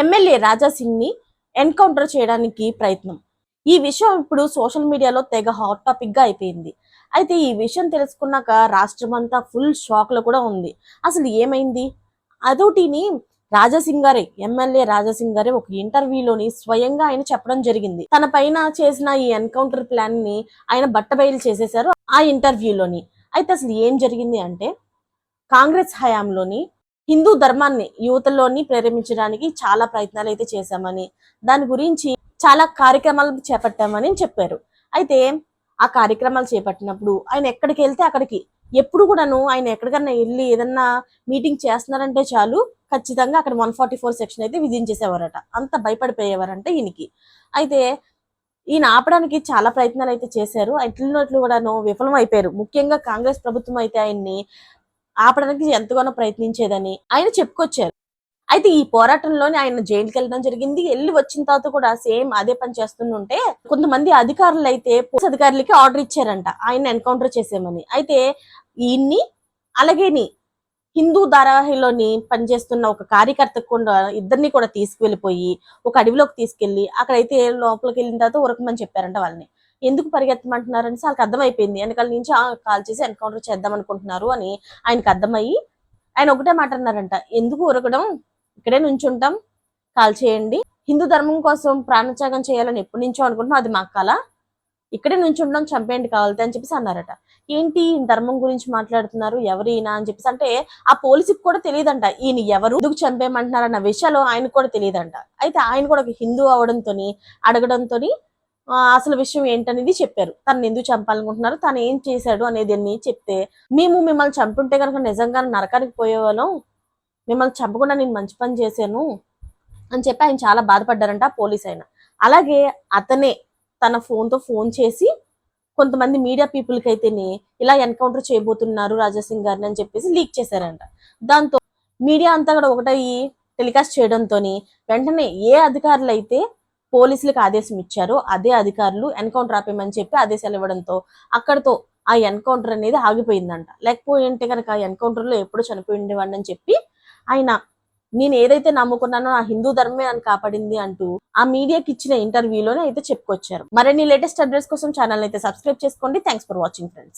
MLA రాజా సింగ్ని encounter చేయడానికి ప్రయత్నం. ఈ విషయం ఇప్పుడు సోషల్ మీడియాలో తెగ హాట్ టాపిక్గా అయిపోయింది. అయితే ఈ విషయం తెలుసుకున్నాక రాష్ట్రం అంతా ఫుల్ షాక్లో కూడా ఉంది. అసలు ఏమైంది? అదోటిని రాజాసింగ్ గారే ఎమ్మెల్యే రాజాసింగ్ గారే ఒక ఇంటర్వ్యూలోని స్వయంగా ఆయన చెప్పడం జరిగింది. తన పైన చేసిన ఈ ఎన్కౌంటర్ ప్లాన్ని ఆయన బట్టబయలు చేసేశారు ఆ ఇంటర్వ్యూలోని. అయితే అసలు ఏం జరిగింది అంటే కాంగ్రెస్ హయాంలోని హిందూ ధర్మాన్ని యువతలోని ప్రేరేపించడానికి చాలా ప్రయత్నాలు అయితే చేశామని దాని గురించి చాలా కార్యక్రమాలు చేపట్టామని చెప్పారు. అయితే ఆ కార్యక్రమాలు చేపట్టినప్పుడు ఆయన ఎక్కడికి వెళ్తే అక్కడికి ఎప్పుడు కూడాను ఆయన ఎక్కడికన్నా వెళ్ళి ఏదన్నా మీటింగ్ చేస్తున్నారంటే చాలు ఖచ్చితంగా అక్కడ వన్ ఫార్టీ ఫోర్ సెక్షన్ అయితే విధించేసేవారట. అంత భయపడిపోయేవారంట ఈయనకి. అయితే ఈయన ఆపడానికి చాలా ప్రయత్నాలు అయితే చేశారు. అట్లన్నట్లు కూడాను విఫలం అయిపోయారు ముఖ్యంగా కాంగ్రెస్ ప్రభుత్వం అయితే ఆయన్ని ఆపడానికి ఎంతగానో ప్రయత్నించేదని ఆయన చెప్పుకొచ్చారు. అయితే ఈ పోరాటంలోనే ఆయన జైలుకి వెళ్ళడం జరిగింది. వెళ్ళి వచ్చిన తర్వాత కూడా సేమ్ అదే పని చేస్తుంటే కొంతమంది అధికారులు అయితే పోలీస్ అధికారులకి ఆర్డర్ ఇచ్చారంట. ఆయన ఎన్కౌంటర్ చేసేమని అయితే ఈయన్ని అలాగేని హిందూ ధారావాహిలోని పనిచేస్తున్న ఒక కార్యకర్త కూడా ఇద్దరిని కూడా తీసుకువెళ్ళిపోయి ఒక అడవిలోకి తీసుకెళ్ళి అక్కడైతే లోపలికి వెళ్ళిన తర్వాత ఉరకమని చెప్పారంట వాళ్ళని. ఎందుకు పరిగెత్తమంటున్నారని వాళ్ళకి అర్థమైపోయింది. వెనకాల నుంచి "ఆ, కాల్ చేసి ఎన్కౌంటర్ చేద్దాం అనుకుంటున్నారు అని ఆయనకు అర్థమయ్యి ఆయన ఒకటే మాట అన్నారంట. ఎందుకు ఉరకడం? ఇక్కడే నుంచుంటాం. కాల్ చేయండి. హిందూ ధర్మం కోసం ప్రాణత్యాగం చేయాలని ఎప్పటి నుంచో అనుకుంటున్నాం అది మా కళ ఇక్కడే నుంచుంటాం చంపేయండి కావాలి అని చెప్పేసి అన్నారట. ఏంటి ఈ ధర్మం గురించి మాట్లాడుతున్నారు? ఎవరు ఈయన? అని చెప్పేసి అంటే ఆ పోలీసుకి కూడా తెలియదంట. ఈయన ఎవరు? ఎందుకు చంపేయమంటున్నారు అన్న విషయాలు ఆయనకు కూడా తెలియదంట. అయితే ఆయన కూడా ఒక హిందూ అవడంతో అడగడంతో అసలు విషయం ఏంటనేది చెప్పారు. తను ఎందుకు చంపాలనుకుంటున్నారు? తను ఏం చేశాడు అనేది అన్ని చెప్తే మేము మిమ్మల్ని చంపుంటే కనుక నిజంగా నరకానికి పోయేవాళ్ళం. మిమ్మల్ని చంపకుండా నేను మంచి పని చేశాను అని చెప్పి ఆయన చాలా బాధపడ్డారంట పోలీస్ ఆయన. అలాగే అతనే తన ఫోన్తో తో ఫోన్ చేసి కొంతమంది మీడియా పీపుల్కి అయితేనే ఇలా ఎన్కౌంటర్ చేయబోతున్నారు రాజాసింగ్ గారిని అని చెప్పేసి లీక్ చేశారంట. దాంతో మీడియా అంతా కూడా ఒకటయ్యి టెలికాస్ట్ చేయడంతో వెంటనే ఏ అధికారులు అయితే పోలీసులకు ఆదేశం ఇచ్చారో అదే అధికారులు ఎన్కౌంటర్ ఆపేయమని చెప్పి ఆదేశాలు ఇవ్వడంతో అక్కడితో ఆ ఎన్కౌంటర్ అనేది ఆగిపోయిందంట. లేకపోయింటే కనుక ఆ ఎన్కౌంటర్లో ఎప్పుడు చనిపోయిండేవాడిని అని చెప్పి ఆయన నేను ఏదైతే నమ్ముకున్నానో ఆ హిందూ ధర్మమే నన్ను కాపాడింది అంటూ ఆ మీడియాకి ఇచ్చిన ఇంటర్వ్యూలోనే అయితే చెప్పుకొచ్చారు. మరిన్ని లేటెస్ట్ అప్డేట్స్ కోసం ఛానల్ అయితే సబ్స్క్రైబ్ చేసుకోండి. Thanks for watching friends.